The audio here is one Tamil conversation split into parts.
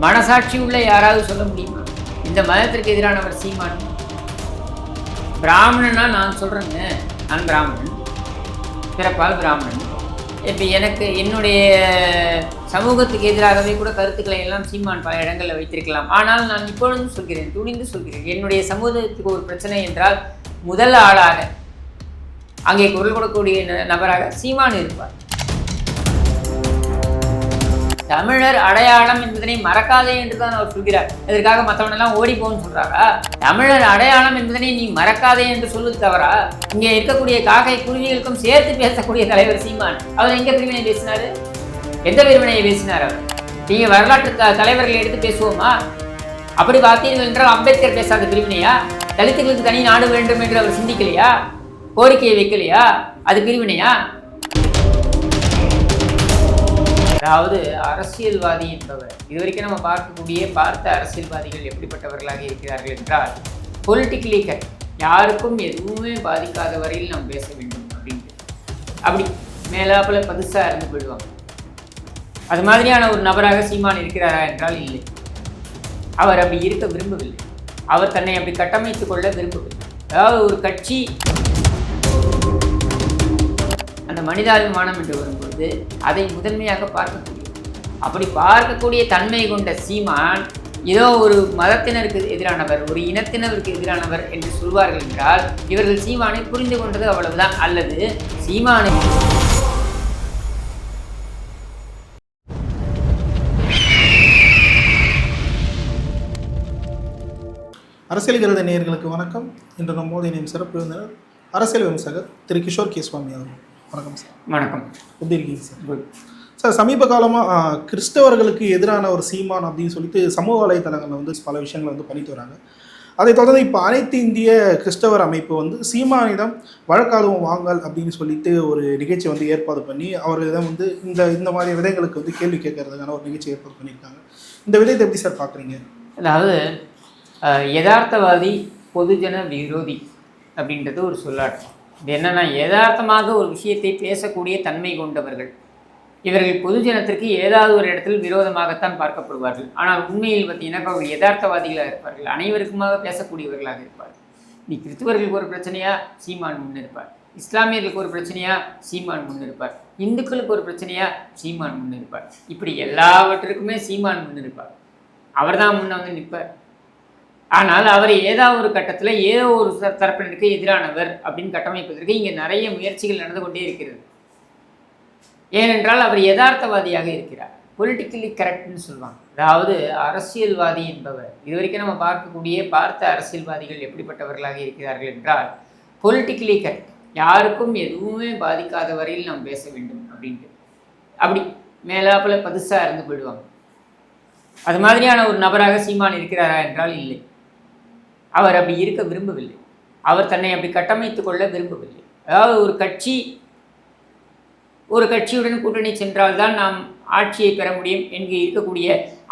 மனசாட்சி உள்ள யாராவது சொல்ல முடியுமா? இந்த மதத்திற்கு எதிரானவர் சீமான். பிராமணனா நான் சொல்கிறேங்க நான் பிராமணன். பிறப்பால் பிராமணன். இப்போ எனக்கு என்னுடைய சமூகத்துக்கு எதிராகவே கூட கருத்துக்களை எல்லாம் சீமான் பல இடங்களில் வைத்திருக்கலாம். ஆனால் நான் இப்பொழுதும் சொல்கிறேன் துணிந்து சொல்கிறேன். என்னுடைய சமூகத்துக்கு ஒரு பிரச்சனை என்றால் முதல் ஆளாக அங்கே குரல் கொடுக்கக்கூடிய ந- நபராக சீமான் இருப்பார். தமிழர் அடையாளம் என்பதனை மறக்காதே என்று தான் அவர் சொல்கிறார். இதற்காக மற்றவனெல்லாம் ஓடி போன்னு சொல்றாரா? தமிழர் அடையாளம் என்பதனை நீ மறக்காதே என்று சொல்லுது தவறா? இங்கே இருக்கக்கூடிய காக்கை குருவிகளுக்கும் சேர்த்து பேசக்கூடிய தலைவர் சீமான் அவர் எங்க பிரிவினை பேசினாரு? எந்த பிரிவினையை பேசினார் அவர்? நீங்க வரலாற்று தலைவர்களை எடுத்து பேசுவோமா? அப்படி பார்த்தீர்கள் என்றால் அம்பேத்கர் பேசாத பிரிவினையா? தலித்துகளுக்கு தனி நாடு வேண்டும் என்று அவர் சிந்திக்கலையா? கோரிக்கையை வைக்கலையா? அது பிரிவினையா? அதாவது அரசியல்வாதி என்பவர். இதுவரைக்கும் நம்ம பார்க்கக்கூடிய பார்த்த அரசியல்வாதிகள் எப்படிப்பட்டவர்களாக இருக்கிறார்கள் என்றால் பொலிட்டிக்கலி கரெக்ட் யாருக்கும் எதுவுமே பாதிக்காத வரையில் நாம் பேச வேண்டும் அப்படின்ட்டு. அப்படி மேலாப்பில் பதுசாக இருந்து போயிடுவாங்க அது மாதிரியான ஒரு நபராக சீமான் இருக்கிறாரா என்றால் இல்லை. அவர் அப்படி இருக்க விரும்பவில்லை. அவர் தன்னை அப்படி கட்டமைத்துக் கொள்ள விரும்பவில்லை. அதாவது ஒரு கட்சி மனிதாபிமானம் என்று வரும்பொழுது அதை முதன்மையாக பார்க்கக்கூடிய அப்படி பார்க்கக்கூடிய தன்மை கொண்ட சீமான் ஏதோ ஒரு மதத்தினருக்கு எதிரானவர் ஒரு இனத்தினருக்கு எதிரானவர் என்று சொல்வார்கள் என்றால் இவர்கள் சீமானை புரிந்து கொண்டது அவ்வளவுதான். அல்லது சீமானை அரசியல் கருத நேயர்களுக்கு வணக்கம். இன்று நம்மோது இணையும் சிறப்பு விருந்தினர் அரசியல் விமர்சகர் திரு கிஷோர் கே. சுவாமி அவர்கள். வணக்கம் சார். வணக்கம். எப்படி இருக்கீங்க சார்? குட் சார் சமீப காலமாக கிறிஸ்தவர்களுக்கு எதிரான ஒரு சீமான் அப்படின்னு சொல்லிட்டு சமூக வலைத்தளங்களில் வந்து பல விஷயங்களை வந்து பண்ணிட்டு வராங்க. அதைத் தொடர்ந்து இப்போ அனைத்து இந்திய கிறிஸ்தவர் அமைப்பு வந்து சீமானிடம் வழக்காதுவும் வாங்கல் அப்படின்னு சொல்லிட்டு ஒரு நிகழ்ச்சி வந்து ஏற்பாடு பண்ணி அவர்களிடம் வந்து இந்த இந்த மாதிரி விதைகளுக்கு வந்து கேள்வி கேட்கறதுக்கான ஒரு நிகழ்ச்சி ஏற்பாடு பண்ணியிருக்காங்க. இந்த விதத்தை எப்படி சார் பார்க்குறீங்க அதாவது யதார்த்தவாதி பொதுஜன விரோதி அப்படின்றது ஒரு சொல்லாட்டம் இது என்னென்னா யதார்த்தமாக ஒரு விஷயத்தை பேசக்கூடிய தன்மை கொண்டவர்கள். இவர்கள் பொதுஜனத்திற்கு ஏதாவது ஒரு இடத்தில் விரோதமாகத்தான் பார்க்கப்படுவார்கள். ஆனால் உண்மையில் பார்த்தீங்கன்னா அவர்கள் யதார்த்தவாதிகளாக இருப்பார்கள். அனைவருக்குமாக பேசக்கூடியவர்களாக இருப்பார்கள். நீ கிறிஸ்துவர்களுக்கு ஒரு பிரச்சனையா? சீமான் முன்னிருப்பார் இஸ்லாமியர்களுக்கு ஒரு பிரச்சனையா? சீமான் முன்னிருப்பார் இந்துக்களுக்கு ஒரு பிரச்சனையா? சீமான் முன்னிருப்பார் இப்படி எல்லாவற்றிற்குமே சீமான் முன்னிருப்பார் அவர்தான் முன்ன வந்து நிற்பார். ஆனால் அவர் ஏதாவது ஒரு கட்டத்தில் ஏதோ ஒரு தரப்பினருக்கு எதிரானவர் அப்படின்னு கட்டமைப்பதற்கு இங்கே நிறைய முயற்சிகள் நடந்து கொண்டே இருக்கிறது. ஏனென்றால் அவர் யதார்த்தவாதியாக இருக்கிறார். பொலிட்டிக்கலி கரெக்ட்னு சொல்லுவாங்க. அதாவது அரசியல்வாதி என்பவர். இதுவரைக்கும் நம்ம பார்க்கக்கூடிய பார்த்த அரசியல்வாதிகள் எப்படிப்பட்டவர்களாக இருக்கிறார்கள் என்றால் பொலிட்டிக்கலி கரெக்ட் யாருக்கும் எதுவுமே பாதிக்காத வரையில் நாம் பேச வேண்டும் அப்படின்ட்டு. அப்படி மேலாப்பில் பதுசாக இருந்து போயிடுவாங்க. அது மாதிரியான ஒரு நபராக சீமான் இருக்கிறாரா என்றால் இல்லை. அவர் அப்படி இருக்க விரும்பவில்லை. அவர் தன்னை அப்படி கட்டமைத்து கொள்ள விரும்பவில்லை. அதாவது ஒரு கட்சி ஒரு கட்சியுடன் கூட்டணி சென்றால்தான் நாம் ஆட்சியை பெற முடியும் என்கு இருக்கக்கூடிய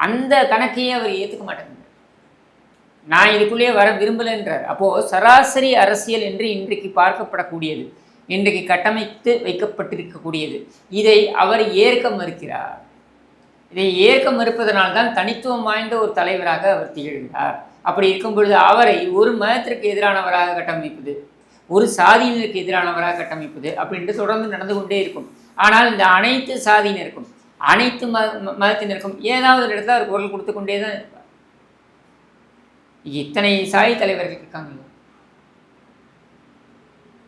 அந்த கணக்கையே அவர் ஏற்றுக்க மாட்டேங்கிறார் நான் இதுக்குள்ளேயே வர விரும்பலைன்றார் அப்போது சராசரி அரசியல் என்று இன்றைக்கு பார்க்கப்படக்கூடியது இன்றைக்கு கட்டமைத்து வைக்கப்பட்டிருக்கக்கூடியது. இதை அவர் ஏற்க மறுக்கிறார். இதை ஏற்க மறுப்பதனால்தான் தனித்துவம் வாய்ந்த ஒரு தலைவராக அவர் திகழ்கிறார். அப்படி இருக்கும் பொழுது அவரை ஒரு மதத்திற்கு எதிரானவராக கட்டமைப்பது ஒரு சாதியினருக்கு எதிரானவராக கட்டமைப்பது அப்படின்ட்டு தொடர்ந்து நடந்து கொண்டே இருக்கும். ஆனால் இந்த அனைத்து சாதியினருக்கும் அனைத்து ம ம- மதத்தினருக்கும் ஏதாவது ஒரு இடத்துல அவர் குரல் கொடுத்து கொண்டே தான் இருப்பார். இத்தனை சாதி தலைவர்கள் இருக்காங்க.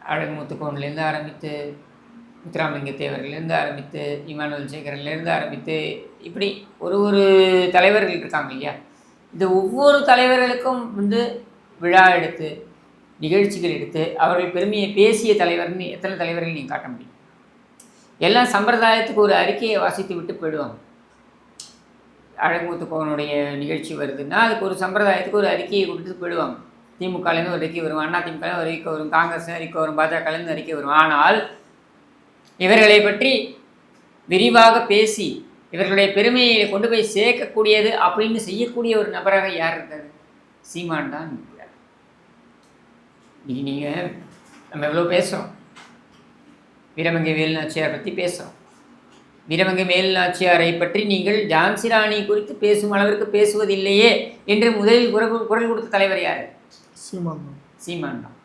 அழகு முத்துக்கோன்லேருந்து ஆரம்பித்து முத்துராமலிங்க தேவர்லேருந்து ஆரம்பித்து இமானுவல் சேகரன்லேருந்து ஆரம்பித்து இப்படி ஒரு ஒரு தலைவர்கள் இருக்காங்க இல்லையா? இந்த ஒவ்வொரு தலைவர்களுக்கும் வந்து விழா எடுத்து நிகழ்ச்சிகள் எடுத்து அவர்கள் பெருமையை பேசிய தலைவர்னு எத்தனை தலைவர்கள் நீங்கள் காட்ட முடியும்? எல்லாம் சம்பிரதாயத்துக்கு ஒரு அறிக்கையை வாசித்து விட்டு போயிடுவாங்க. அழகுமுத்துக்கோவனுடைய நிகழ்ச்சி வருதுன்னா அதுக்கு ஒரு சம்பிரதாயத்துக்கு ஒரு அறிக்கையை கொடுத்து போயிடுவாங்க. திமுகலேருந்து ஒரு அறிக்கை வரும் அண்ணா திமுகலேருந்து ஒரு அறிக்கை வரும் காங்கிரஸ் அறிக்கை வரும் பாஜகலேருந்து அறிக்கை வரும். ஆனால் இவர்களை பற்றி விரிவாக பேசி இவர்களுடைய பெருமையை கொண்டு போய் சேர்க்கக்கூடியது அப்படின்னு செய்யக்கூடிய ஒரு நபராக யார் இருக்காரு சீமான் தான் இருக்கிறார் இன்னைக்கு நீங்கள் நம்ம எவ்வளோ பேசுகிறோம் வீரமங்கை வேலுநாச்சியார் பற்றி பேசுகிறோம் வீரமங்கை மேல் நாச்சியாரை பற்றி நீங்கள் ஜான்சி ராணி குறித்து பேசும் அளவிற்கு பேசுவதில்லையே என்று முதலில் குரல் குரல் கொடுத்த தலைவர் யார்? சீமான். சீமான் தான்.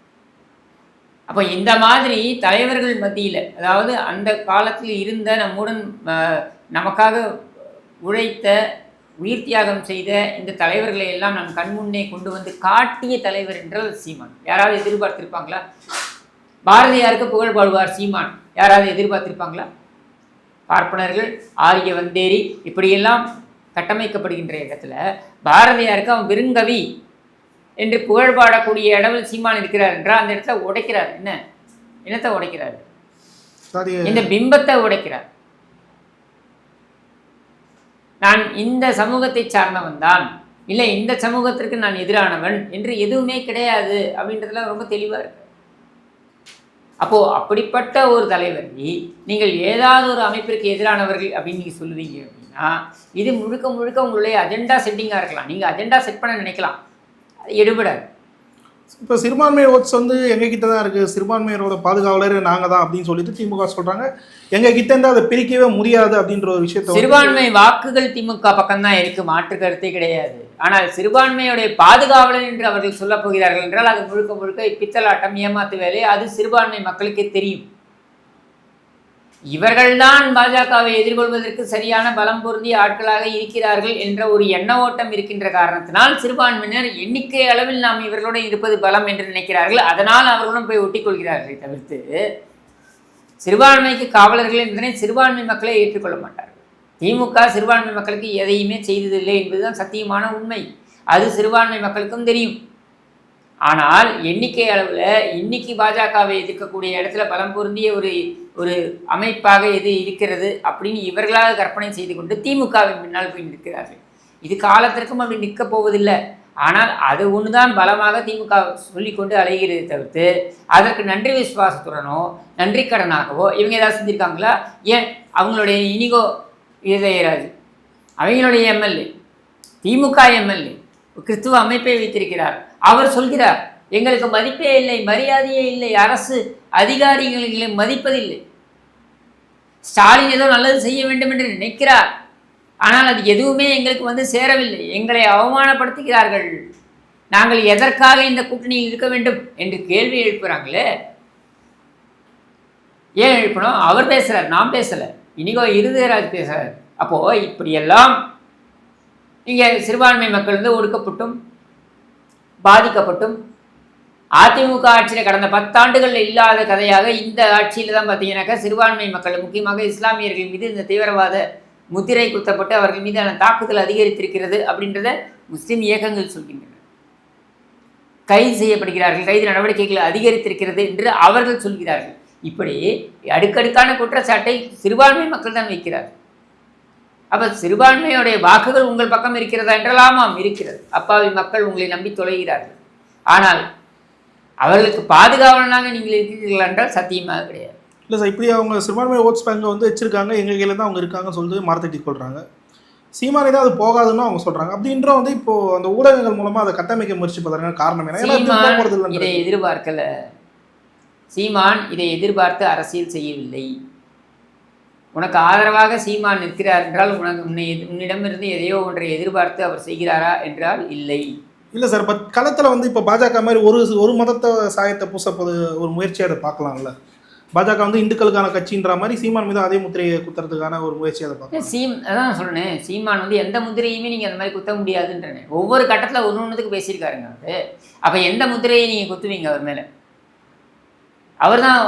அப்போ இந்த மாதிரி தலைவர்கள் மத்தியில் அதாவது அந்த காலத்தில் இருந்த நம்முடன் நமக்காக உழைத்த உயிர் தியாகம் செய்த இந்த தலைவர்களை எல்லாம் நம் கண்முன்னே கொண்டு வந்து காட்டிய தலைவர் என்றால் சீமான். யாராவது எதிர்பார்த்திருப்பாங்களா? பாரதியாருக்கு புகழ் பாடுவார் சீமான். யாராவது எதிர்பார்த்திருப்பாங்களா? பார்ப்பனர்கள் ஆரிய வந்தேரி இப்படியெல்லாம் கட்டமைக்கப்படுகின்ற இடத்துல பாரதியாருக்கு அவன் பெருங்கவி என்று புகழ் பாடக்கூடிய இடவில் சீமான் இருக்கிறார் என்றால் அந்த இடத்துல உடைக்கிறார். என்ன? என்னத்தை உடைக்கிறார்? இந்த பிம்பத்தை உடைக்கிறார். நான் இந்த சமூகத்தை சார்ந்தவன் தான். இல்லை இந்த சமூகத்திற்கு நான் எதிரானவன் என்று எதுவுமே கிடையாது அப்படின்றதுல ரொம்ப தெளிவாக இருக்கு. அப்போது அப்படிப்பட்ட ஒரு தலைவரை நீங்கள் ஏதாவது ஒரு அமைப்பிற்கு எதிரானவர்கள் அப்படின்னு நீங்கள் சொல்லுவீங்க அப்படின்னா இது முழுக்க முழுக்க உங்களுடைய அஜெண்டா செட்டிங்காக இருக்கலாம். நீங்கள் அஜெண்டா செட் பண்ண நினைக்கலாம். எடுபடாது. இப்போ சிறுபான்மை ஓட்ஸ் வந்து எங்ககிட்ட தான் இருக்குது சிறுபான்மையரோட பாதுகாவலர் நாங்க தான் அப்படின்னு சொல்லிட்டு திமுக சொல்கிறாங்க எங்கள் கிட்ட இருந்து அதை பிரிக்கவே முடியாது அப்படின்ற ஒரு விஷயத்த சிறுபான்மை வாக்குகள் திமுக பக்கம்தான் இருக்கு. மாற்று கருத்தே கிடையாது. ஆனால் சிறுபான்மையுடைய பாதுகாவலர் என்று அவர்கள் சொல்லப் போகிறார்கள் என்றால் அது முழுக்க முழுக்க பித்தலாட்டம் ஏமாத்து வேலை. அது சிறுபான்மை மக்களுக்கே தெரியும். இவர்கள்தான் பாஜகவை எதிர்கொள்வதற்கு சரியான பலம் பொருந்திய ஆட்களாக இருக்கிறார்கள் என்ற ஒரு எண்ண ஓட்டம் இருக்கின்ற காரணத்தினால் சிறுபான்மையினர் எண்ணிக்கை அளவில் நாம் இவர்களுடன் இருப்பது பலம் என்று நினைக்கிறார்கள். அதனால் அவர்களும் போய் ஒட்டிக்கொள்கிறார்களே தவிர்த்து சிறுபான்மைக்கு காவலர்கள் என்பதனை சிறுபான்மை மக்களை ஏற்றுக்கொள்ள மாட்டார்கள். திமுக சிறுபான்மை மக்களுக்கு எதையுமே செய்ததில்லை என்பதுதான் சத்தியமான உண்மை. அது சிறுபான்மை மக்களுக்கும் தெரியும். ஆனால் எண்ணிக்கை அளவில் இன்னைக்கு பாஜகவை எதிர்க்கக்கூடிய இடத்துல பலம் பொருந்திய ஒரு ஒரு அமைப்பாக எது இருக்கிறது அப்படின்னு இவர்களாக கற்பனை செய்து கொண்டு திமுகவின் பின்னால் போய் நிற்கிறார்கள். இது காலத்திற்கும் அப்படி நிற்கப் போவதில்லை. ஆனால் அது ஒன்று தான் பலமாக திமுக சொல்லிக்கொண்டு அலைகிறது தவிர்த்து அதற்கு நன்றி விசுவாசத்துடனோ நன்றி கடனாகவோ இவங்க ஏதாவது செஞ்சுருக்காங்களா? ஏன்? அவங்களுடைய இனிகோ இதயராஜ் அவங்களுடைய எம்எல்ஏ திமுக எம்எல்ஏ கிறிஸ்துவ அமைப்பை வைத்திருக்கிறார். அவர் சொல்கிறார் எங்களுக்கு மதிப்பே இல்லை மரியாதையே இல்லை அரசு அதிகாரிகளை மதிப்பதில்லை. ஸ்டாலின் ஏதோ நல்லது செய்ய வேண்டும் என்று நினைக்கிறார். ஆனால் அது எதுவுமே எங்களுக்கு வந்து சேரவில்லை. எங்களை அவமானப்படுத்துகிறார்கள். நாங்கள் எதற்காக இந்த கூட்டணியில் இருக்க வேண்டும் என்று கேள்வி எழுப்புறாங்களே? ஏன் எழுப்பணும் அவர் பேசுகிறார் நாம் பேசலை. இனிகோ இருதயராஜ் பேசுகிறார் அப்போது இப்படியெல்லாம் இங்கே சிறுபான்மை மக்கள் வந்து ஒடுக்கப்பட்டும் பாதிக்கப்பட்டும் அதிமுக ஆட்சியில் கடந்த பத்தாண்டுகள் இல்லாத கதையாக இந்த ஆட்சியில் தான் பார்த்தீங்கன்னாக்கா சிறுபான்மை மக்கள் முக்கியமாக இஸ்லாமியர்கள் மீது இந்த தீவிரவாத முத்திரை குத்தப்பட்டு அவர்கள் மீதான தாக்குதல் அதிகரித்திருக்கிறது அப்படின்றத முஸ்லீம் இயக்கங்கள் சொல்கின்றன. கைது செய்யப்படுகிறார்கள் கைது நடவடிக்கைகள் அதிகரித்திருக்கிறது என்று அவர்கள் சொல்கிறார்கள். இப்படி அடுக்கடுக்கான குற்றச்சாட்டை சிறுபான்மை மக்கள் தான் வைக்கிறார்கள். அப்போ சிறுபான்மையுடைய வாக்குகள் உங்கள் பக்கம் இருக்கிறதா என்றால் இருக்கிறது. அப்பாவி மக்கள் உங்களை நம்பி தொலைகிறார்கள். ஆனால் அவர்களுக்கு பாதுகாவலனாக நீங்கள் இருக்கிறீர்கள் என்றால் சத்தியமாக கிடையாது. இல்லை சார் இப்படி அவங்க சிறுபான்மை ஓட்ஸ் பேங்கை வந்து வச்சிருக்காங்க எங்க கையில தான் அவங்க இருக்காங்கன்னு சொல்லிட்டு மரத்தட்டி கொள்றாங்க. சீமானை தான் அது போகாதுன்னு அவங்க சொல்றாங்க. அப்படின்ற வந்து இப்போ அந்த ஊடகங்கள் மூலமா அதை கட்டமைக்க முயற்சி பண்றாங்க காரணம் என்ன? இது. எதிர்பார்க்கல. சீமான் இதை எதிர்பார்த்து அரசியல் செய்யவில்லை. உனக்கு ஆதரவாக சீமான் நிற்கிறார் என்றால் உனக்கு உன்னை உன்னிடமிருந்து எதையோ ஒன்றை எதிர்பார்த்து அவர் செய்கிறாரா என்றால் இல்லை. இல்லை சார் பட் களத்தில் வந்து இப்போ பாஜக மாதிரி ஒரு ஒரு மதத்தை சாயத்தை பூசப்போது ஒரு முயற்சியை அதை பார்க்கலாம்ல? பாஜக வந்து இந்துக்களுக்கான கட்சின்ற மாதிரி சீமான் மீது அதே முத்திரையை குத்துறதுக்கான ஒரு முயற்சியை அதை பார்க்கலாம்? சீம் அதான் சொல்றேனே சீமான் வந்து எந்த முத்திரையுமே நீங்கள் அந்த மாதிரி குத்த முடியாதுன்றனே. ஒவ்வொரு கட்டத்தில் ஒன்று ஒன்றுத்துக்கு பேசியிருக்காருங்க அவர். அப்போ எந்த முத்திரையை நீங்கள் குத்துவீங்க அவர் மேலே? அவர் தான்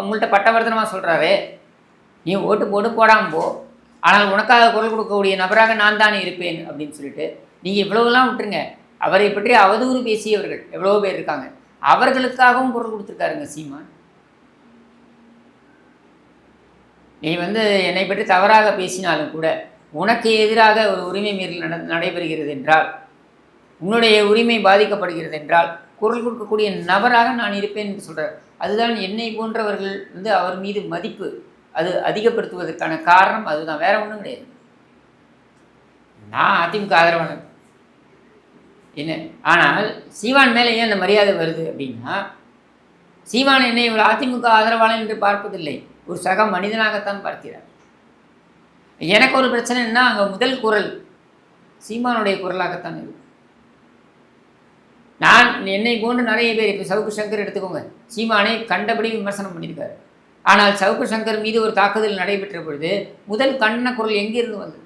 உங்கள்கிட்ட பட்டவர்த்தனமாக சொல்கிறாரு நீ ஓட்டு போட்டு போடாமல் போ. ஆனால் உனக்காக குரல் கொடுக்கக்கூடிய நபராக நான் தானே இருப்பேன் அப்படின்னு சொல்லிட்டு நீங்கள் இவ்வளவுலாம் விட்டுருங்க. அவரை பற்றி அவதூறு பேசியவர்கள் எவ்வளோ பேர் இருக்காங்க. அவர்களுக்காகவும் குரல் கொடுத்துருக்காருங்க சீமான். நீ வந்து என்னை பற்றி தவறாக பேசினாலும் கூட உனக்கு எதிராக ஒரு உரிமை மீறல் நட நடைபெறுகிறது என்றால் உன்னுடைய உரிமை பாதிக்கப்படுகிறது என்றால் குரல் கொடுக்கக்கூடிய நபராக நான் இருப்பேன் என்று சொல்கிறார் அதுதான் என்னை போன்றவர்கள் வந்து அவர் மீது மதிப்பு. அது அதிகப்படுத்துவதற்கான காரணம் அதுதான். வேற ஒன்றும் கிடையாது. நான் அதிமுக ஆதரவாளர் என்ன? ஆனால் சீமான் மேலே ஏன் அந்த மரியாதை வருது அப்படின்னா சீவான் என்னை ஒரு அதிமுக ஆதரவாளன் என்று பார்ப்பதில்லை. ஒரு சக மனிதனாகத்தான் பார்க்கிறார். எனக்கு ஒரு பிரச்சனைன்னா அங்கே முதல் குரல் சீமானுடைய குரலாகத்தான் இருக்கும் நான் என்னை போன்று நிறைய பேர் இப்போ சவுக்கு சங்கர் எடுத்துக்கோங்க. சீமானை கண்டபடி விமர்சனம் பண்ணியிருக்காரு. ஆனால் சவுக்கு சங்கர் மீது ஒரு தாக்குதல் நடைபெற்ற பொழுது முதல் கண்ண குரல் எங்கிருந்து வந்தது?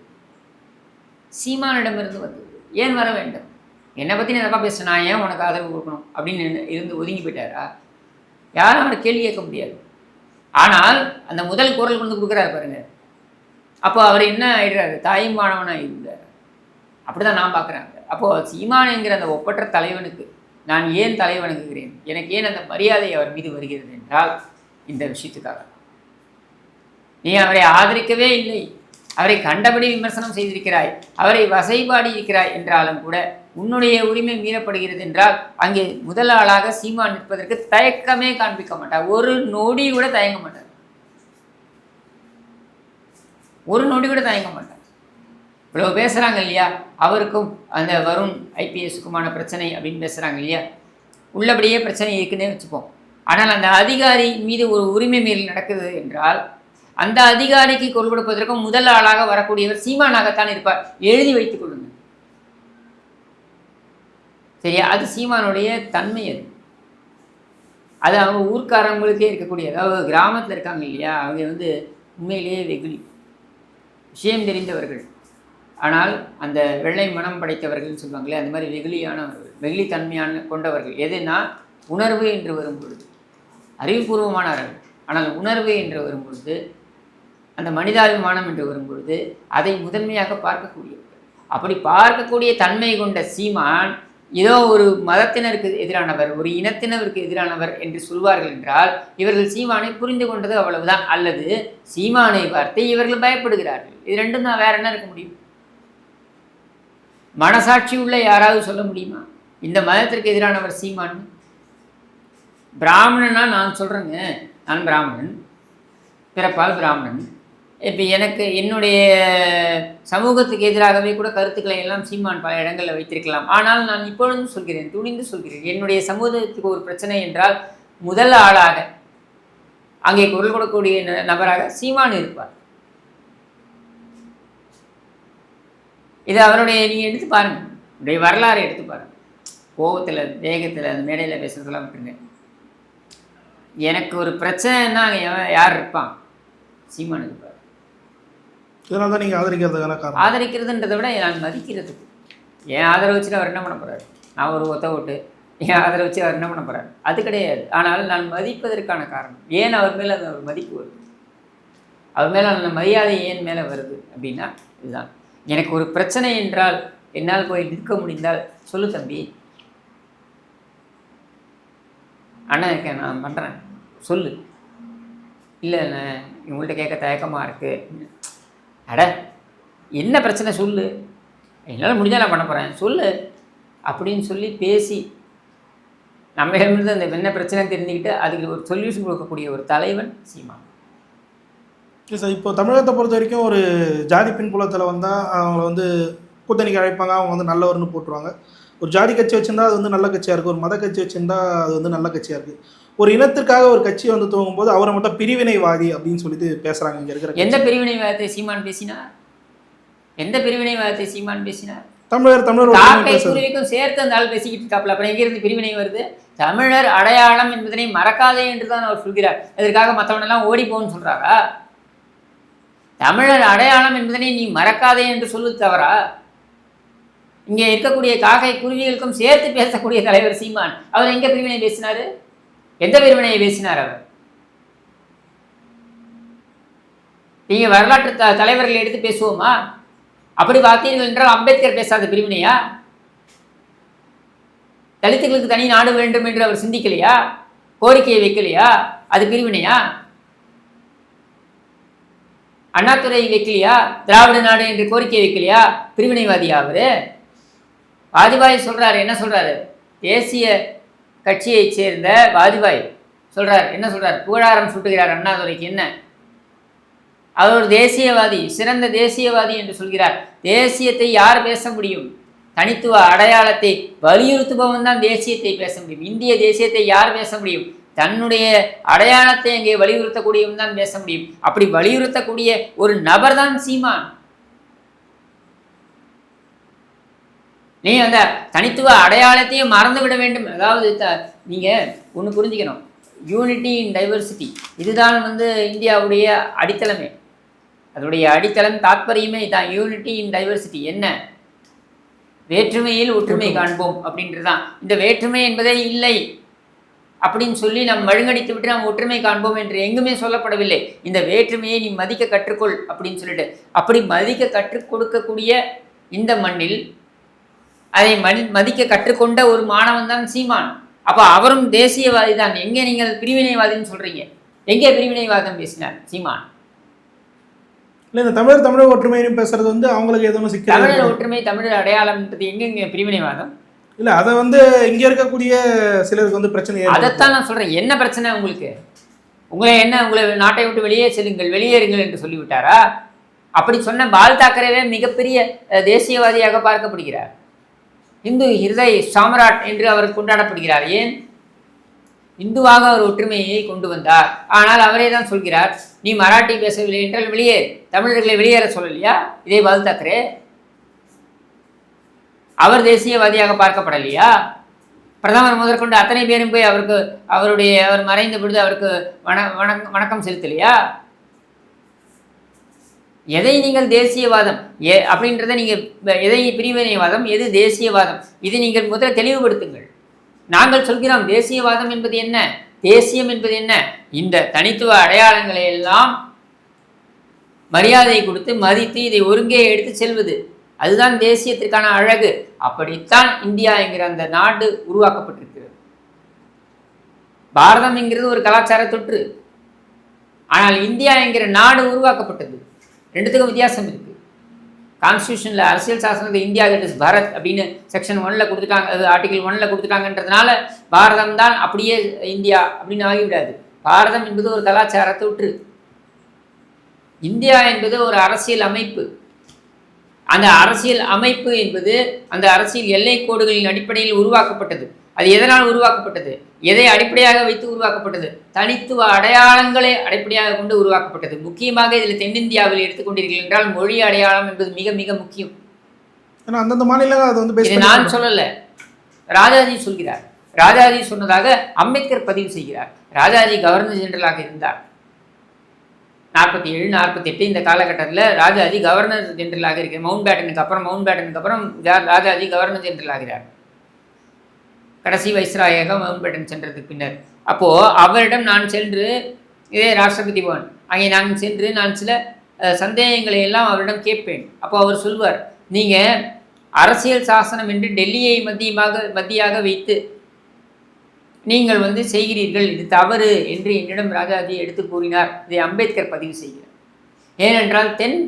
சீமானிடமிருந்து வந்தது. ஏன் வர வேண்டும்? என்னை பற்றி நான் தப்பாக பேசுகிறேன் நான் ஏன் உனக்கு ஆதரவு கொடுக்கணும் அப்படின்னு இருந்து ஒதுங்கி போயிட்டாரா? யாரும் அவரை கேள்வி கேட்க முடியாது. ஆனால் அந்த முதல் குரல் கொண்டு கொடுக்குறாரு பாருங்க. அப்போ அவர் என்ன ஆயிடுறாரு? தாயுமானவனாக இருந்தார். அப்படி தான் நான் பார்க்குறேன் அப்போது சீமானுங்கிற அந்த ஒப்பற்ற தலைவனுக்கு நான் ஏன் தலைவணங்குகிறேன் எனக்கு ஏன் அந்த மரியாதை அவர் மீது வருகிறது என்றால் இந்த விஷயத்துக்காக. நீ அவரை ஆதரிக்கவே இல்லை. அவரை கண்டபடி விமர்சனம் செய்திருக்கிறாய். அவரை வசைபாடி இருக்கிறாய் என்றாலும் கூட உன்னுடைய உரிமை மீறப்படுகிறது என்றால் அங்கே முதல் ஆளாக சீமான் நிற்பதற்கு தயக்கமே காண்பிக்க மாட்டார். ஒரு நொடி கூட தயங்க மாட்டார். ஒரு நொடி கூட தயங்க மாட்டார். இவ்வளோ பேசுகிறாங்க இல்லையா? அவருக்கும் அந்த வருண் ஐபிஎஸ்க்குமான பிரச்சனை அப்படின்னு பேசுகிறாங்க இல்லையா? உள்ளபடியே பிரச்சனை இருக்குன்னே வச்சுப்போம். ஆனால் அந்த அதிகாரி மீது ஒரு உரிமை மீறல் நடக்குது என்றால் அந்த அதிகாரிக்கு கொள் கொடுப்பதற்கும் முதல் ஆளாக வரக்கூடியவர் சீமானாகத்தான் இருப்பார். எழுதி வைத்துக் கொள்ளுங்கள். சரியா? அது சீமானுடைய தன்மை அது. அது அவங்க ஊர்க்காரங்களுக்கே இருக்கக்கூடிய அதாவது கிராமத்தில் இருக்காங்க இல்லையா? அவங்க வந்து உண்மையிலேயே வெகுளி. விஷயம் தெரிந்தவர்கள். ஆனால் அந்த வெள்ளை மனம் படைத்தவர்கள்னு சொல்லுவாங்களே அந்த மாதிரி வெகுளியானவர்கள் வெகுளி தன்மையான கொண்டவர்கள். எதுனா உணர்வு என்று வரும் பொழுது அறிவுபூர்வமானவர்கள். ஆனால் உணர்வு என்று வரும் பொழுது அந்த மனிதாபிமானம் என்று வரும் பொழுது அதை முதன்மையாக பார்க்கக்கூடியவர்கள். அப்படி பார்க்கக்கூடிய தன்மை கொண்ட சீமான் ஏதோ ஒரு மதத்தினருக்கு எதிரானவர் ஒரு இனத்தினருக்கு எதிரானவர் என்று சொல்வார்கள் என்றால் இவர்கள் சீமானை புரிந்து கொண்டது அவ்வளவுதான். அல்லது சீமானை பார்த்து இவர்கள் பயப்படுகிறார்கள். இது ரெண்டும் தான் வேற என்ன இருக்க முடியும்? மனசாட்சி உள்ள யாராவது சொல்ல முடியுமா? இந்த மதத்திற்கு எதிரானவர் சீமான்? பிராமணனா நான் சொல்கிறேங்க நான் பிராமணன். பிறப்பால் பிராமணன். இப்போ எனக்கு என்னுடைய சமூகத்துக்கு எதிராகவே கூட கருத்துக்களை எல்லாம் சீமான் பல இடங்களில் வைத்திருக்கலாம். ஆனால் நான் இப்பொழுதும் சொல்கிறேன் துணிந்து சொல்கிறேன். என்னுடைய சமூகத்துக்கு ஒரு பிரச்சனை என்றால் முதல் ஆளாக அங்கே குரல் கொடுக்கக்கூடிய ந- நபராக சீமான் இருப்பார். இது அவருடைய நீங்கள் எடுத்து பாருங்க. உடைய வரலாறு எடுத்து பாருங்க. கோபத்தில் வேகத்தில் அந்த மேடையில் பேசுறதெல்லாம் விட்டுருங்க. எனக்கு ஒரு பிரச்சனைன்னா அங்கே எவன் யார் இருப்பான்? சீமான் இருப்பார் இதனால தான் நீங்கள் ஆதரிக்கிறதுக்கான காரணம். ஆதரிக்கிறதுன்றதை விட நான் மதிக்கிறதுக்கு என் ஆதரவு வச்சு அவர் என்ன பண்ண போகிறார் நான் ஒரு ஒத்த ஓட்டு. என் ஆதரவு வச்சு அவர் என்ன பண்ண போகிறாரு அது கிடையாது. ஆனால் நான் மதிப்பதற்கான காரணம். ஏன் அவர் மேலே அந்த ஒரு மதிப்பு வருது? அவர் மேலே அந்த மரியாதை ஏன் மேலே வருது அப்படின்னா இதுதான். எனக்கு ஒரு பிரச்சனை என்றால் என்னால் போய் நிற்க முடிந்தால் சொல்லு தம்பி. அண்ணா இருக்கேன் நான் பண்ணுறேன் சொல்லு. இல்லை நான் இவங்கள்ட்ட கேட்க தயக்கமாக இருக்குது அட என்ன பிரச்சனை சொல்லு? என்னால் முடிஞ்சால் நான் பண்ண போகிறேன் சொல்லு. அப்படின்னு சொல்லி பேசி நம்ம இருந்து அந்த என்ன பிரச்சனை தெரிஞ்சுக்கிட்டு அதுக்கு ஒரு சொல்யூஷன் கொடுக்கக்கூடிய ஒரு தலைவன் சீமா. சார் இப்போ தமிழகத்தை பொறுத்த வரைக்கும் ஒரு ஜாதி பின்புலத்தில் வந்தால் அவங்கள வந்து கூட்டணிக்கு அழைப்பாங்க. அவங்க வந்து நல்லவர்னு போட்டுருவாங்க. ஒரு ஜாதி கட்சி வச்சுருந்தா அது வந்து நல்ல கட்சியாக இருக்குது ஒரு மத கட்சி வச்சுருந்தா அது வந்து நல்ல கட்சியாக இருக்குது ஒரு இனத்திற்காக ஒரு கட்சி வந்து துவங்கும் போது அவரை மட்டும் பிரிவினைவாதி அப்படின்னு சொல்லிட்டு பேசுகிறாங்க இங்கே இருக்கிற எந்த பிரிவினைவாதத்தை சீமான் பேசினார்? எந்த பிரிவினைவாதத்தை சீமான் பேசினார்? தமிழர் தமிழர் குருவிக்கும் சேர்த்து அந்த ஆள் பேசிக்கிட்டு இருக்காப்புல அப்புறம் எங்கிருந்து பிரிவினை வருது. தமிழர் அடையாளம் என்பதனை மறக்காதே என்று தான் அவர் சொல்கிறார். இதற்காக மற்றவனெல்லாம் ஓடி போன்னு சொல்றாரா? தமிழர் அடையாளம் என்பதனை நீ மறக்காதே என்று சொல்லுது தவறா? இங்கே இருக்கக்கூடிய காக்கை குருவிகளுக்கும் சேர்த்து பேசக்கூடிய தலைவர் சீமான். அவர் எங்க பிரிவினை பேசினாரு? எந்த பிரிவினையை பேசினார் அவர்? நீங்க வரலாற்று த தலைவர்களை எடுத்து பேசுவோமா? அப்படி பார்த்தீர்கள் என்றால் அம்பேத்கர் பேசாத பிரிவினையா? தலித்துகளுக்கு தனி நாடு வேண்டும் என்று அவர் சிந்திக்கலையா? கோரிக்கையை வைக்கலையா? அது பிரிவினையா? அண்ணாதுரை வைக்கலையா? திராவிட நாடு என்று கோரிக்கை வைக்கலையா? பிரிவினைவாதியா அவரு? வாஜ்பாய் சொல்றாரு என்ன சொல்றாரு? தேசிய கட்சியைச் சேர்ந்த வாஜ்பாய் சொல்கிறார் என்ன சொல்கிறார் புகழாரம் சுட்டுகிறார் அண்ணாதுரைக்கு என்ன? அவர் ஒரு தேசியவாதி சிறந்த தேசியவாதி என்று சொல்கிறார். தேசியத்தை யார் பேச முடியும்? தனித்துவ அடையாளத்தை வலியுறுத்துபவன் தான் தேசியத்தை பேச முடியும். இந்திய தேசியத்தை யார் பேச முடியும்? தன்னுடைய அடையாளத்தை அங்கே வலியுறுத்தக்கூடியவன் தான் பேச முடியும். அப்படி வலியுறுத்தக்கூடிய ஒரு நபர் தான் சீமான். நீ அந்த தனித்துவ அடையாளத்தையும் மறந்து விட வேண்டும். அதாவது த நீங்கள் ஒன்று புரிஞ்சுக்கணும். யூனிட்டி இன் டைவர்சிட்டி இதுதான் வந்து இந்தியாவுடைய அடித்தளமே. அதனுடைய அடித்தளம் தாத்பரியமே இதான். யூனிட்டி இன் டைவர்சிட்டி என்ன? வேற்றுமையில் ஒற்றுமை காண்போம் அப்படின்றதுதான். இந்த வேற்றுமை என்பதே இல்லை அப்படின்னு சொல்லி நாம் மழுங்கடித்து விட்டு நாம் ஒற்றுமை காண்போம் என்று எங்குமே சொல்லப்படவில்லை. இந்த வேற்றுமையை நீ மதிக்க கற்றுக்கொள் அப்படின்னு சொல்லிட்டு. அப்படி மதிக்க கற்றுக் கொடுக்கக்கூடிய இந்த மண்ணில் அதை மதி மதிக்க கற்றுக்கொண்ட ஒரு மாணவன் தான் சீமான். அப்போ அவரும் தேசியவாதி தான். எங்கே நீங்கள் பிரிவினைவாதின்னு சொல்றீங்க? எங்கே பிரிவினைவாதம் பேசினார் சீமான்? இல்லை இந்த தமிழர் தமிழர் ஒற்றுமைன்னு பேசுறது வந்து அவங்களுக்கு எதுவும் சிக்கல் தமிழர் ஒற்றுமை தமிழர் அடையாளம்ன்றது எங்கெங்க பிரிவினைவாதம்? இல்லை அதை வந்து இங்கே இருக்கக்கூடிய சிலருக்கு வந்து பிரச்சனை. அதைத்தான் நான் சொல்றேன். என்ன பிரச்சனை உங்களுக்கு? உங்களை என்ன உங்களை நாட்டை விட்டு வெளியே செல்லுங்கள் வெளியேறுங்கள் என்று சொல்லிவிட்டாரா? அப்படி சொன்ன பால் தாக்கரேவே மிகப்பெரிய தேசியவாதியாக பார்க்கப்படுகிறார். இந்து ஹிருதய் சாம்ராட் என்று அவர் கொண்டாடப்படுகிறார். ஏன்? இந்துவாக அவர் ஒற்றுமையை கொண்டு வந்தார். ஆனால் அவரே தான் சொல்கிறார் நீ மராட்டி பேசவில்லை என்றால் வெளியே தமிழர்களை வெளியேற சொல்லலையா? இதே பால் தாக்கரே. அவர் தேசியவாதியாக பார்க்கப்படலையா? பிரதமர் முதற்கொண்டு அத்தனை பேரும் போய் அவருக்கு அவருடைய அவர் மறைந்த பொழுது அவருக்கு வண வணக்கம் வணக்கம் செலுத்தலையா? எதை நீங்கள் தேசியவாதம்? எ அப்படின்றத நீங்கள் எதை பிரிவினைவாதம்? எது தேசியவாதம்? இது நீங்கள் முதல்ல தெளிவுபடுத்துங்கள். நாங்கள் சொல்கிறோம் தேசியவாதம் என்பது என்ன? தேசியம் என்பது என்ன? இந்த தனித்துவ அடையாளங்களை எல்லாம் மரியாதை கொடுத்து மதித்து இதை ஒருங்கே எடுத்து செல்வது. அதுதான் தேசியத்திற்கான அழகு. அப்படித்தான் இந்தியா என்கிற அந்த நாடு உருவாக்கப்பட்டிருக்கிறது. பாரதம் என்கிறது ஒரு கலாச்சார தொற்று. ஆனால் இந்தியா என்கிற நாடு உருவாக்கப்பட்டது. ரெண்டுத்துக்கும் வித்தியாசம் இருக்குது கான்ஸ்டியூஷனில் அரசியல் சாசனத்தில் இந்தியா இட் இஸ் பாரத் அப்படின்னு செக்ஷன் ஒன்ல கொடுத்துட்டாங்க அது ஆர்டிகல் ஒன்ல கொடுத்துட்டாங்கன்றதுனால பாரதம் தான் அப்படியே இந்தியா அப்படின்னு ஆகிவிடாது. பாரதம் என்பது ஒரு கலாச்சாரத்தை தொற்று இந்தியா என்பது ஒரு அரசியல் அமைப்பு. அந்த அரசியல் அமைப்பு என்பது அந்த அரசியல் எல்லை கோடுகளின் அடிப்படையில் உருவாக்கப்பட்டது. அது எதனால் உருவாக்கப்பட்டது? எதை அடிப்படையாக வைத்து உருவாக்கப்பட்டது? தனித்துவ அடையாளங்களை அடிப்படையாக கொண்டு உருவாக்கப்பட்டது. முக்கியமாக இதில் தென்னிந்தியாவில் எடுத்துக்கொண்டீர்கள் என்றால் மொழி அடையாளம் என்பது மிக மிக முக்கியம். அந்தந்த மாநிலங்கள் அதை வந்து நான் சொல்லல. ராஜாஜி சொல்கிறார். ராஜாஜி சொன்னதாக அம்பேத்கர் பதிவு செய்கிறார். ராஜாஜி கவர்னர் ஜெனரலாக இருந்தார். நாற்பத்தி ஏழு நாற்பத்தி எட்டு இந்த காலகட்டத்தில் ராஜாஜி கவர்னர் ஜெனரலாக இருக்கிறார். மவுண்ட் பேட்டனுக்கு அப்புறம் மவுண்ட் பேட்டனுக்கு அப்புறம் ராஜாஜி கவர்னர் ஜெனரல் ஆகிறார். கடைசி வைஸ்ராயாக மவுண்ட் சென்றதுக்கு பின்னர். அப்போது அவரிடம் நான் சென்று இதே ராஷ்டிரபதி பவன் அங்கே நான் சென்று நான் சில சந்தேகங்களை எல்லாம் அவரிடம் கேட்பேன். அப்போ அவர் சொல்வார் நீங்கள் அரசியல் சாசனம் என்று டெல்லியை மத்தியமாக மத்தியாக வைத்து நீங்கள் வந்து செய்கிறீர்கள். இது தவறு என்று என்னிடம் ராஜாஜி எடுத்து கூறினார். இதை அம்பேத்கர் பதிவு செய்கிறார். ஏனென்றால் தென்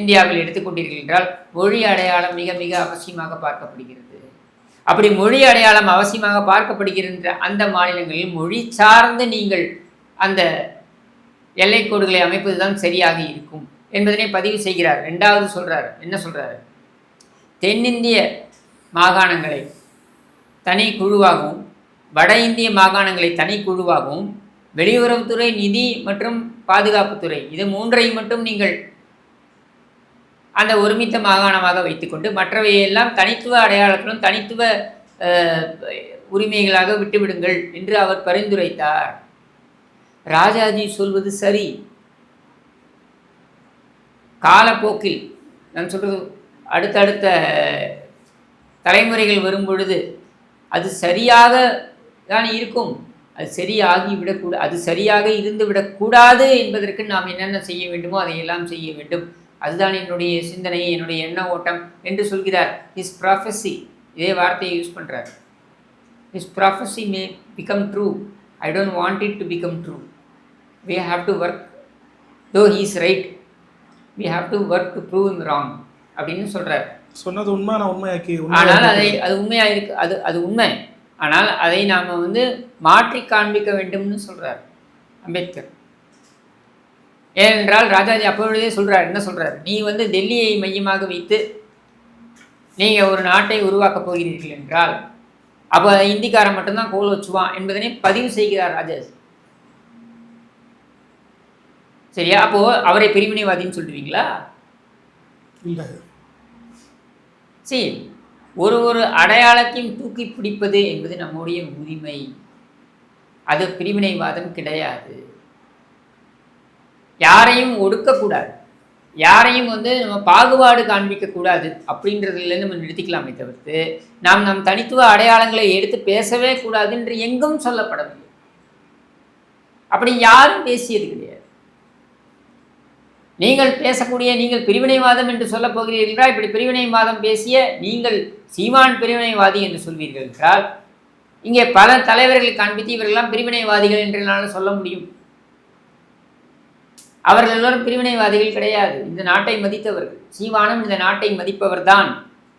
இந்தியாவில் எடுத்துக்கொண்டீர்கள் என்றால் மொழி அடையாளம் மிக மிக அவசியமாக பார்க்கப்படுகிறது. அப்படி மொழி அடையாளம் அவசியமாக பார்க்கப்படுகின்ற அந்த மாநிலங்களில் மொழி சார்ந்து நீங்கள் அந்த எல்லைக்கோடுகளை அமைப்பது தான் சரியாக இருக்கும் என்பதனை பதிவு செய்கிறார். ரெண்டாவது சொல்கிறார் என்ன சொல்கிறார் தென்னிந்திய மாகாணங்களை தனி குழுவாகவும் வட இந்திய மாகாணங்களை தனி குழுவாகவும் வெளியுறவுத்துறை நிதி மற்றும் பாதுகாப்புத்துறை இது மூன்றை மட்டும் நீங்கள் அந்த ஒருமித்த மாகாணமாக வைத்துக்கொண்டு மற்றவையெல்லாம் தனித்துவ அடையாளத்திலும் தனித்துவ உரிமைகளாக விட்டுவிடுங்கள் என்று அவர் பரிந்துரைத்தார். ராஜாஜி சொல்வது சரி. காலப்போக்கில் நான் சொல்றது அடுத்தடுத்த தலைமுறைகள் வரும் பொழுது அது சரியாக தான் இருக்கும். அது சரியாகி விடக்கூடாது அது சரியாக இருந்து விடக்கூடாது என்பதற்கு நாம் என்னென்ன செய்ய வேண்டுமோ அதையெல்லாம் செய்ய வேண்டும். அதுதான் என்னுடைய சிந்தனை என்னுடைய எண்ண ஓட்டம் என்று சொல்கிறார். ஹிஸ் ப்ராஃபஸி இதே வார்த்தையை யூஸ் பண்ணுறார் his prophecy may become true I don't want it to become true have to work though he is right we have to work to prove him wrong அப்படின்னு சொல்றார். சொன்னது உண்மை நான் உண்மையாக்கி ஆனால் அதை அது உண்மையா இருக்கு அது அது உண்மை. ஆனால் அதை நாம வந்து மாற்றி காண்பிக்க வேண்டும்னு சொல்றார் அம்பேத்கர். ஏனென்றால் ராஜாஜி அப்பொழுதே சொல்றார் என்ன சொல்றார்? நீ வந்து டெல்லியை மையமாக வைத்து நீங்க ஒரு நாட்டை உருவாக்கப் போகிறீர்கள் என்றால் அப்போ இந்திக்காரன் மட்டும்தான் கோல் வச்சுவான் என்பதனை பதிவு செய்கிறார் ராஜேஷ் சரியா? அப்போ அவரை பிரிவினைவாதின்னு சொல்லுவீங்களா? இல்லை. சரி. ஒரு ஒரு அடையாளத்தையும் தூக்கி பிடிப்பது என்பது நம்முடைய உரிமை. அது பிரிவினைவாதம் கிடையாது. யாரையும் ஒடுக்கக்கூடாது. யாரையும் வந்து நம்ம பாகுபாடு காண்பிக்க கூடாது அப்படின்றதுலேருந்து நம்ம நிறுத்திக்கலாமே தவிர்த்து நாம் நம் தனித்துவ அடையாளங்களை எடுத்து பேசவே கூடாது என்று எங்கும் சொல்லப்படவில்லை. அப்படி யாரும் பேசியது கிடையாது. நீங்கள் பேசக்கூடிய நீங்கள் பிரிவினைவாதம் என்று சொல்லப் போகிறீர்களா? இப்படி பிரிவினைவாதம் பேசிய நீங்கள் சீமான் பிரிவினைவாதி என்று சொல்வீர்கள் என்றால் இங்கே பல தலைவர்களை காண்பித்து இவர்களெல்லாம் பிரிவினைவாதிகள் என்று என்னால் சொல்ல முடியும். அவர்கள் எல்லோரும் பிரிவினைவாதிகள் கிடையாது. இந்த நாட்டை மதித்தவர்கள். சீவானும் இந்த நாட்டை மதிப்பவர் தான்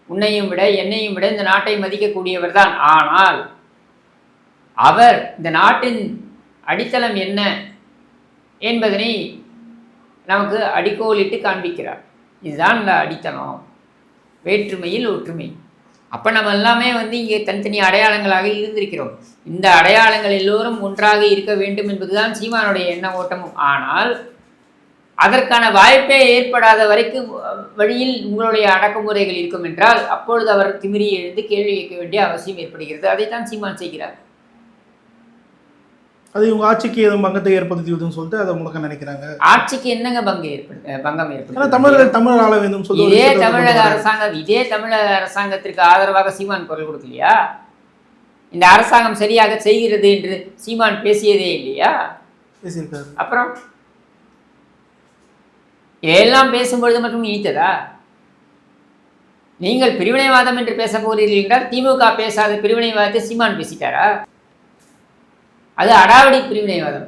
உன்னையும் விட என்னையும் விட இந்த நாட்டை மதிக்கக்கூடியவர் தான் ஆனால் அவர் இந்த நாட்டின் அடித்தளம் என்ன என்பதனை நமக்கு அடிக்கோலிட்டு காண்பிக்கிறார். இதுதான் இந்த அடித்தளம். வேற்றுமையில் ஒற்றுமை. அப்போ நம்ம எல்லாமே வந்து இங்கே தனித்தனி அடையாளங்களாக இருந்திருக்கிறோம். இந்த அடையாளங்கள் எல்லோரும் ஒன்றாக இருக்க வேண்டும் என்பதுதான் சீமானுடைய எண்ண ஓட்டமும். ஆனால் அதற்கான வாய்ப்பே ஏற்படாத வரைக்கும் வழியில் உங்களுடைய அடக்குமுறைகள் இருக்கும் என்றால் அப்பொழுது அவர் திமிரி எழுந்து கேள்வி கேட்க வேண்டிய அவசியம் ஏற்படுகிறது. அதைத்தான் சீமான் செய்கிறார். அது இவங்க ஆட்சிக்கு எதுவும் பங்கத்தை ஏற்படுத்தியதுன்னு சொல்லிட்டு அதை முழக்க நினைக்கிறாங்க. ஆட்சிக்கு என்னங்க பங்கம் ஏற்படு பங்கம் ஏற்படுது தமிழர்கள் தமிழ் ஆள வேண்டும் சொல்லி இதே தமிழக. அரசாங்கம் இதே தமிழக அரசாங்கத்திற்கு ஆதரவாக சீமான் குரல் கொடுக்கலையா? இந்த அரசாங்கம் சரியாக செய்கிறது என்று சீமான் பேசியதே இல்லையா? பேசியிருக்காரு. அப்புறம்? இதையெல்லாம் பேசும்பொழுது மட்டும் இனித்ததா நீங்கள் பிரிவினைவாதம் என்று பேச போகிறீர்கள் என்றால் திமுக பேசாத பிரிவினைவாதத்தை சீமான் பேசிட்டாரா? அது அடாவடி பிரிவினைவாதம்.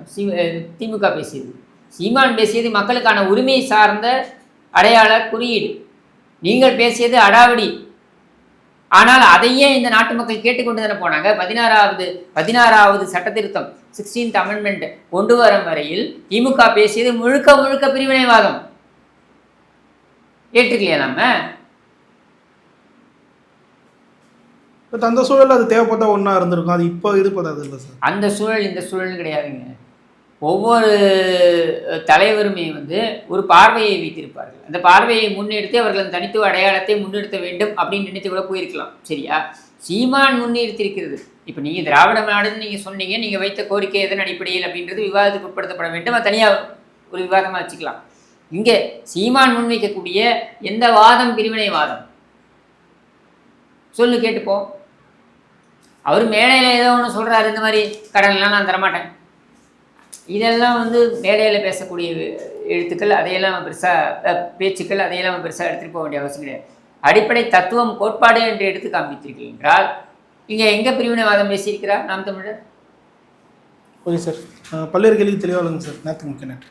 திமுக பேசியது. சீமான் பேசியது மக்களுக்கான உரிமை சார்ந்த அடையாள குறியீடு. நீங்கள் பேசியது அடாவடி. ஆனால் அதையே இந்த நாட்டு மக்கள் கேட்டுக்கொண்டு தானே போனாங்க? பதினாறாவது பதினாறாவது சட்ட திருத்தம் சிக்ஸ்டீன்த் அமெண்ட்மெண்ட் கொண்டு வரும் வரையில் திமுக பேசியது முழுக்க முழுக்க பிரிவினைவாதம். ஏற்றுக்கலையா நம்ம? பட் அந்த சூழல்ல அது தேவைப்பட்டா ஒன்றா இருந்திருக்கும். அது இப்போ இருப்பது இல்லை சார். அந்த சூழல் இந்த சூழல் கிடையாதுங்க. ஒவ்வொரு தலைவருமே வந்து ஒரு பார்வையை வைத்திருப்பார்கள். அந்த பார்வையை முன்னெடுத்து அவர்கள் தனித்துவ அடையாளத்தை முன்னெடுத்த வேண்டும் அப்படின்னு நினைத்து கூட போயிருக்கலாம். சரியா? சீமான் முன்னிறுத்திருக்கிறது இப்போ நீங்கள் திராவிட நாடுன்னு நீங்கள் சொன்னீங்க. நீங்கள் வைத்த கோரிக்கை எதன் அடிப்படையில் அப்படின்றது விவாதத்துக்கு உட்படுத்தப்பட வேண்டும். அது தனியாக ஒரு விவாதமாக வச்சுக்கலாம். இங்கே சீமான் முன்வைக்கக்கூடிய எந்த வாதம் பிரிவினை வாதம்? சொல்லு கேட்டுப்போம் அவர் மேடையில் ஏதோ ஒன்று சொல்கிறாரு இந்த மாதிரி கடன்லாம் நான் தரமாட்டேன். இதெல்லாம் வந்து மேடையில் பேசக்கூடிய எழுத்துக்கள் அதையெல்லாம் பெருசாக பேச்சுக்கள் அதையெல்லாம் பெருசாக எடுத்துகிட்டு போக வேண்டிய அவசியம் கிடையாது. அடிப்படை தத்துவம் கோட்பாடு என்று எடுத்து காண்பித்தீர்கள் என்றால் இங்கே எங்கே பிரிவினைவாதம் பேசியிருக்கிறார் நாம் தமிழர்? Okay sir. பல்வேறு கேள்வி தெளிவாளுங்க சார். நேரத்துக்கு முக்கிய நன்றி.